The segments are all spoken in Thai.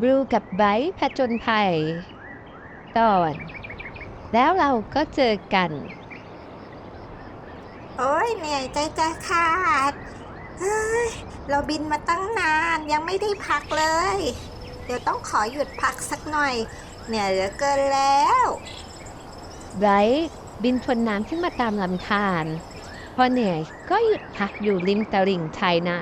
บรูกับไบร์ทผจญภัย ตอน แล้วเราก็เจอกัน โอ้ยเหนื่อยใจจะขาดเฮ้ยเราบินมาตั้งนานยังไม่ได้พักเลย เดี๋ยวต้องขอหยุดพักสักหน่อย เหนื่อยเหลือเกินแล้วไบรท์บินทวนน้ำขึ้นมาตามลำธารพอเหนื่อยก็หยุดพักอยู่ริมตลิ่งชายน้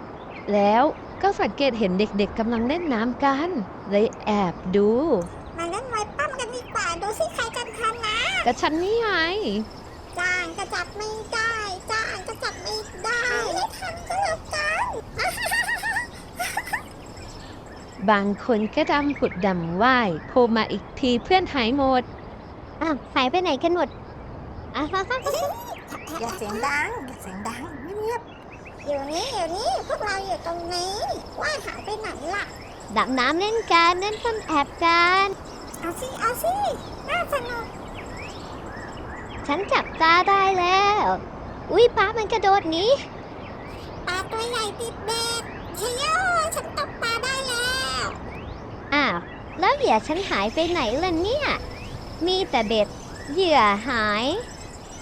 ำแล้ว ก็สังเกตเห็นเด็กๆกำลังเล่นน้ำกัน เลยแอบดู มาเล่นไม้ปั้มกันดีกว่า ดูสิใครกันทันนะกับฉันนี่ไงจ้างก็จับไม่ได้จ้างก็จับไม่ได้ไม่ทันก็แล้วกันบางคนก็ดำผุดดำว่ายโผล่มาอีกทีเพื่อนหายหมดอ้าวหายไปไหนกันหมดอะอย่าเสียงดังอย่าเสียงดังเงียบ อยู่นี่อยู่นี่พวกเราอยู่ตรงนี้ว่าหายไปไหนล่ะดำน้ำเล่นกันเล่นซ่อนแอบกัน เอาสิเอาสิน่าสนุกฉันจับตาได้แล้ว อุ้ยป้ามันกระโดดหนีปลาตัวใหญ่ติดเบ็ดเชโยฉันตกปลาได้แล้วอ้าวแล้วเหยื่อฉันหายไปไหนล่ะเนี่ย มีแต่เบ็ดเหยื่อหาย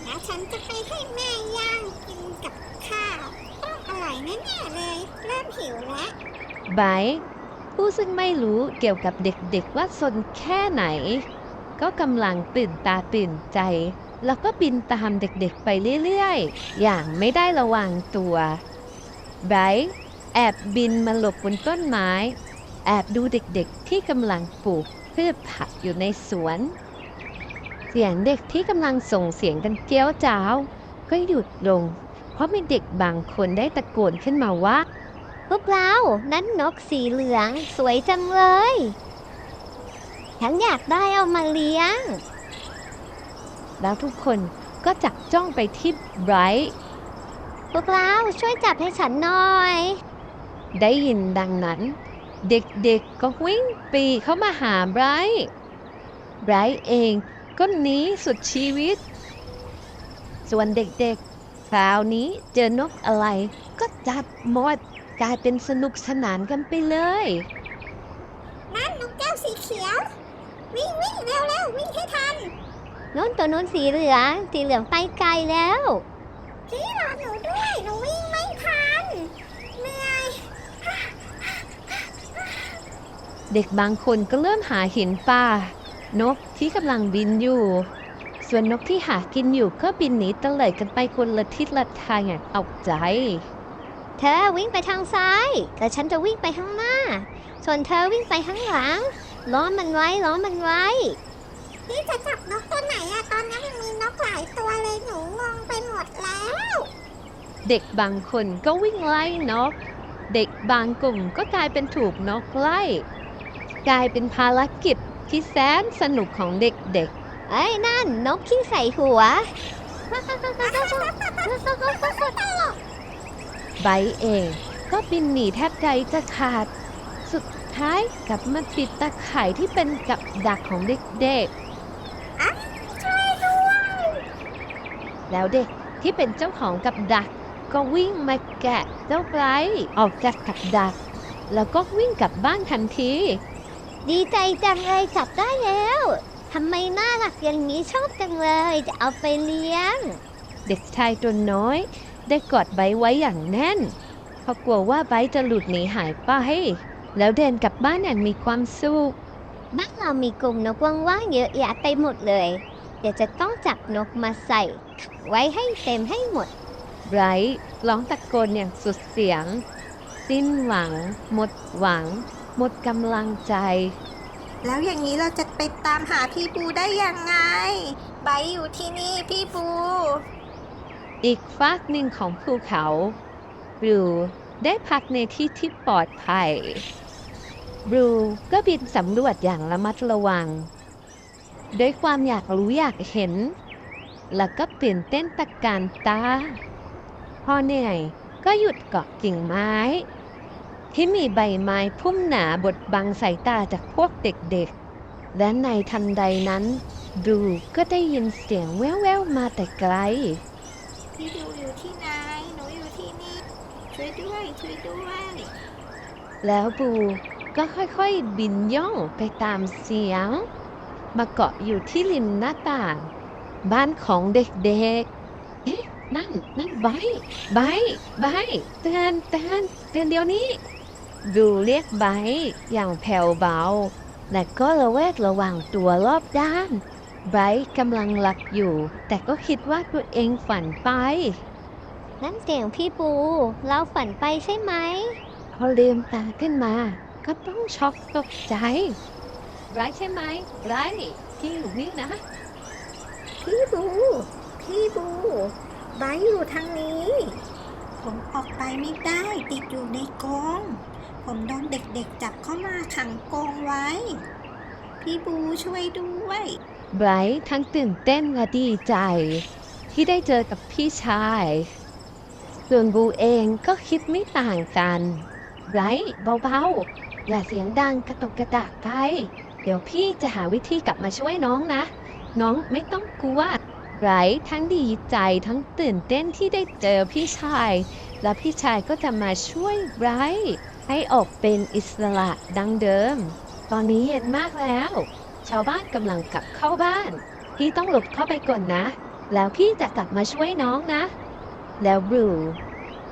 แล้วฉันจะไปให้แม่ย่างกินกับข้าว ต้องอร่ยแน่เลย เริ่มหิวแล้ว ไบร์ผู้ซึ่งไม่รู้เกี่ยวกับเด็กๆว่าสนแค่ไหน ก็กำลังตื่นตาตื่นใจ แล้วก็บินตามเด็กๆไปเรื่อยๆ อย่างไม่ได้ระวังตัวไบร์แอบบินมาหลบบนต้นไม้ แอบดูเด็กๆที่กำลังปลูกพืชผักอยู่ในสวน เสียงเด็กที่กำลังส่งเสียงกันเกี้ยวจ้าว ก็หยุดลง ราะมีเด็กบางคนได้ตะโกนขึ้นมาว่า พวกเรา นั้นนกสีเหลืองสวยจังเลย ฉันอยากได้เอามาเลี้ยง แล้วทุกคนก็จับจ้องไปที่ไบรท์พวกเราช่วยจับให้ฉันหน่อย ได้ยินดังนั้น เด็กๆก็วิ่งปีเข้ามาหาไบรท์ไบรท์เองก็หนีสุดชีวิต ส่วนเด็กๆ คราวนี้เจอนกอะไร ก็จับหมดกลายเป็นสนุกสนานกันไปเลย นั่นนกแก้วสีเขียว วิ่งวิ่งเร็วเร็ววิ่งให้ทันน้นตัวนู้นสีเหลืองสีเหลืองไปไกลแล้วพี่รอหนูด้วยหนูวิ่งไม่ทันเหนื่อยเด็กบางคนก็เริ่มหาเห็นป่านกที่กำลังบินอยู่ ส่วนนกที่หากินอยู่ก็บินหนีเตลิดกันไปคนละทิศละทางอย่างเอาใจ เธอวิ่งไปทางซ้าย แต่ฉันจะวิ่งไปข้างหน้า ส่วนเธอวิ่งไปข้างหลัง ล้อมมันไว้ล้อมมันไว้ นี่จะจับนกตัวไหนอะตอนนี้มันมีนกหลายตัวเลยหนูงงไปหมดแล้ว เด็กบางคนก็วิ่งไล่นก เด็กบางกลุ่มก็กลายเป็นถูกนกไล่ กลายเป็นภารกิจที่แสนสนุกของเด็ก ไอ้ยนั่นนกขี้ใส่หัวๆใบเองก็บินหนีแทบใจจะขาด สุดท้ายกลับมาติดตะข่ายที่เป็นกับดักของเด็กๆช่วยด้วย แล้วเด็กที่เป็นเจ้าของกับดัก ก็วิ่งมาแกะเจ้าไบรท์ออกจากกับดัก แล้วก็วิ่งกลับบ้านทันที ดีใจจังเลยจับได้แล้ว ทำไมน่ารักอย่างนี้ชอบจังเลย จะเอาไปเลี้ยง เด็กชายตัวน้อย ได้กอดไบร์ทไว้อย่างแน่นเพราะกลัวว่าไบร์ทจะหลุดหนีหายไป แล้วเดินกลับบ้านอย่างมีความสุขบ้านเรามีกลุ่มนกว่างๆเยอะแยะไปหมดเลย เดี๋ยวจะต้องจับนกมาใส่ ไว้ให้เต็มให้หมดไบรท์ร้องตะโกนอย่างสุดเสียง สิ้นหวัง หมดหวัง หมดกำลังใจ แล้วอย่างนี้เราจะไปตามหาพี่บูได้ยังไงไบอยู่ที่นี่พี่บู อีกฟากหนึ่งของภูเขาบรูได้พักในที่ที่ปลอดภัยบรูก็บินสำรวจอย่างระมัดระวัง ด้วยความอยากรู้อยากเห็น แล้วก็ตื่นเต้นตะการตา พอเหนื่อยก็หยุดเกาะกิ่งไม้ ที่มีใบไม้พุ่มหนาบดบังสายตาจากพวกเด็กๆ และในทันใดนั้นบรูก็ได้ยินเสียงแว่วๆมาแต่ไกล พี่บูอยู่ที่ไหน หนูอยู่ที่นี่ ช่วยด้วย ช่วยด้วย แล้วบรูก็ค่อยๆ บินย่องไปตามเสียง มาเกาะอยู่ที่ริมหน้าต่าง บ้านของเด็กๆเอ๊ะนั่น นั่นไบร์ทไบร์ทไบร์ทเตือนเตือนเตือนเดี๋ยวนี้ ดูเรียกไบร์ทอย่างแผ่วเบา และก็ระแวดระวังตัวรอบด้านไบรท์กำลังหลับอยู่ แต่ก็คิดว่าตัวเองฝันไป นั่นเสียงพี่ปู เราฝันไปใช่ไหม พอลืมตาขึ้นมา ก็ต้องช็อกตกใจไบรท์ใช่ไหมไบรท์พี่อยู่นี่นะ พี่บู พี่บูไบร์ทอยู่ทางนี้ ผมออกไปไม่ได้ ติดอยู่ในกรง ผมโดนเด็กๆ จับเข้ามาขังกรงไว้ พี่บูช่วยด้วยไบรท์ทั้งตื่นเต้นและดีใจ ที่ได้เจอกับพี่ชาย ส่วนบูเองก็คิดไม่ต่างกันไบรท์เบาๆ อย่าเสียงดังกระตุกกระตากไป เดี๋ยวพี่จะหาวิธีกลับมาช่วยน้องนะ น้องไม่ต้องกลัวไบรท์ทั้งดีใจทั้งตื่นเต้นที่ได้เจอพี่ชาย และพี่ชายก็จะมาช่วยไบรท์ ให้ออกเป็นอิสระดังเดิม ตอนนี้เย็นมากแล้ว ชาวบ้านกำลังกลับเข้าบ้าน พี่ต้องหลบเข้าไปก่อนนะ แล้วพี่จะกลับมาช่วยน้องนะ แล้วบรู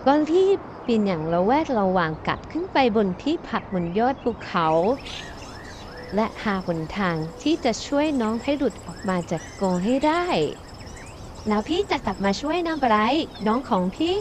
ก็รีบปีนอย่างระแวดระวังกลับขึ้นไปบนที่พักบนยอดภูเขา และหาหนทางที่จะช่วยน้องให้หลุดออกมาจากกรงให้ได้ แล้วพี่จะกลับมาช่วยนะไบรท์น้องของพี่